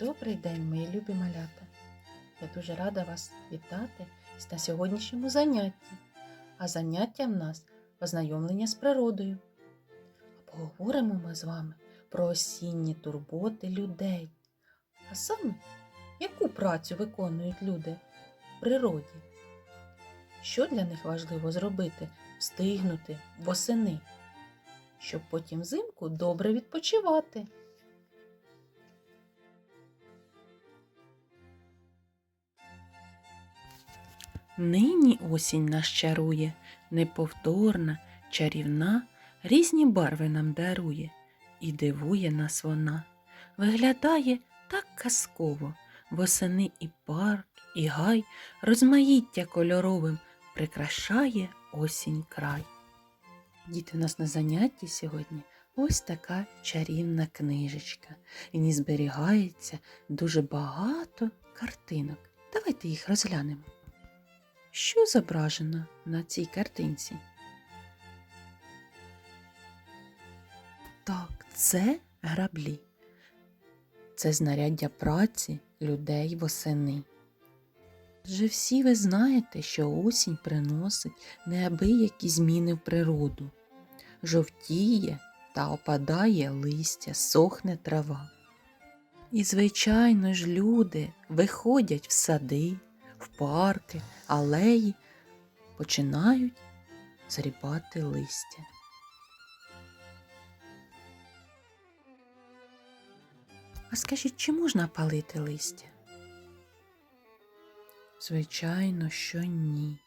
Добрий день, мої любі малята. Я дуже рада вас вітати на сьогоднішньому занятті. А заняття в нас ознайомлення з природою. Поговоримо ми з вами про осінні турботи людей. А саме, яку працю виконують люди в природі? Що для них важливо зробити, встигнути восени, щоб потім взимку добре відпочивати? Нині осінь нас чарує, неповторна, чарівна, різні барви нам дарує, і дивує нас вона. Виглядає так казково, восени і парк, і гай розмаїття кольоровим прикрашає осінь край. Діти у нас на занятті сьогодні ось така чарівна книжечка. І в зберігається дуже багато картинок. Давайте їх розглянемо. Що зображено на цій картинці? Так, це граблі. Це знаряддя праці людей восени. Адже всі ви знаєте, що осінь приносить неабиякі зміни в природу. Жовтіє та опадає листя, сохне трава. І, звичайно ж, люди виходять в сади, в парки, алеї, починають зрібати листя. А скажіть, чи можна палити листя? Звичайно, що ні.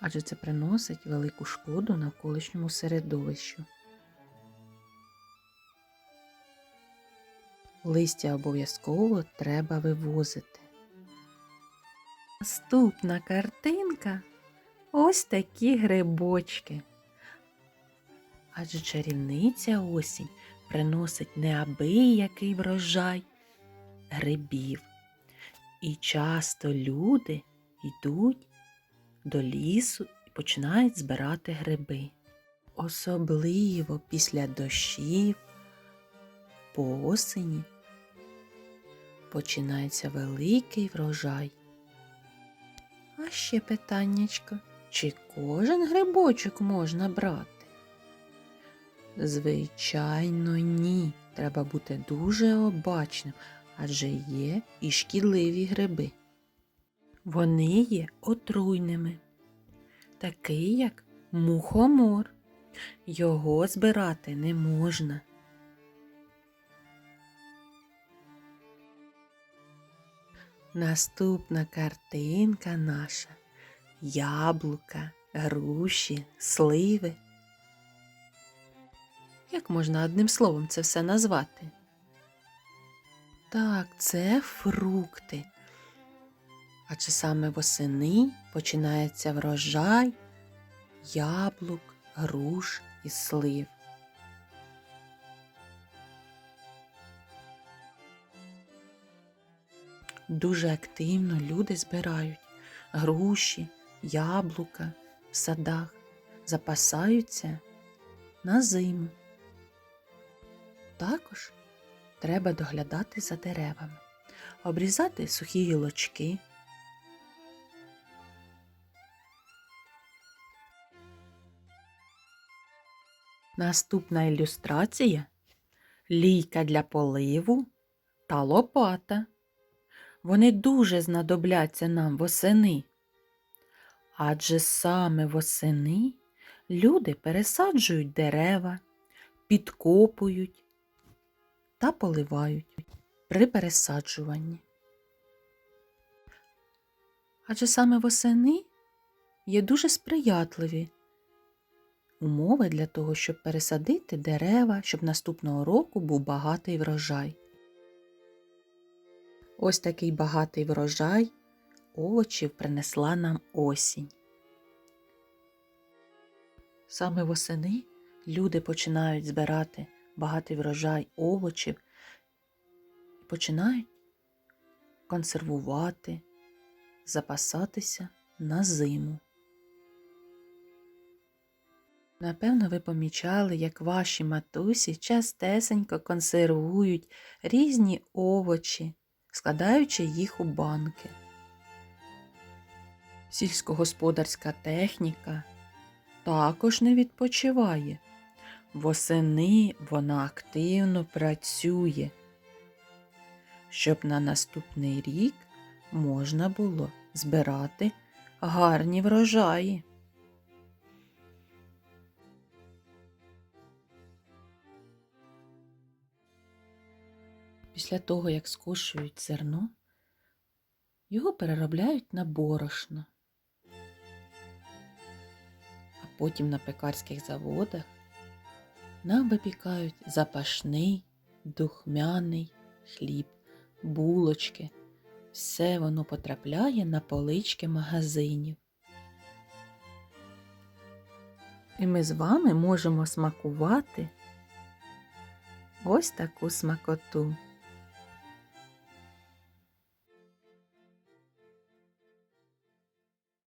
Адже це приносить велику шкоду навколишньому середовищу. Листя обов'язково треба вивозити. Наступна картинка ось такі грибочки. Адже чарівниця осінь приносить неабиякий врожай грибів. І часто люди йдуть до лісу і починають збирати гриби. Особливо після дощів по осені починається великий врожай. А ще питаннячко, чи кожен грибочок можна брати? Звичайно, ні. Треба бути дуже обачним, адже є і шкідливі гриби. Вони є отруйними, такий як мухомор. Його збирати не можна. Наступна картинка наша яблука, груші, сливи. Як можна одним словом це все назвати? Так, це фрукти. Адже саме восени починається врожай яблук, груш і слив. Дуже активно люди збирають груші, яблука в садах, запасаються на зиму. Також треба доглядати за деревами, обрізати сухі гілочки. Наступна ілюстрація лійка для поливу та лопата. Вони дуже знадобляться нам восени. Адже саме восени люди пересаджують дерева, підкопують та поливають при пересаджуванні. Адже саме восени є дуже сприятливі умови для того, щоб пересадити дерева, щоб наступного року був багатий врожай. Ось такий багатий врожай овочів принесла нам осінь. Саме восени люди починають збирати багатий врожай овочів і починають консервувати, запасатися на зиму. Напевно, ви помічали, як ваші матусі частесенько консервують різні овочі, складаючи їх у банки. Сільськогосподарська техніка також не відпочиває. Восени вона активно працює, щоб на наступний рік можна було збирати гарні врожаї. Після того, як скошують зерно, його переробляють на борошно, а потім на пекарських заводах нам випікають запашний, духмяний хліб, булочки. Все воно потрапляє на полички магазинів. І ми з вами можемо смакувати ось таку смакоту.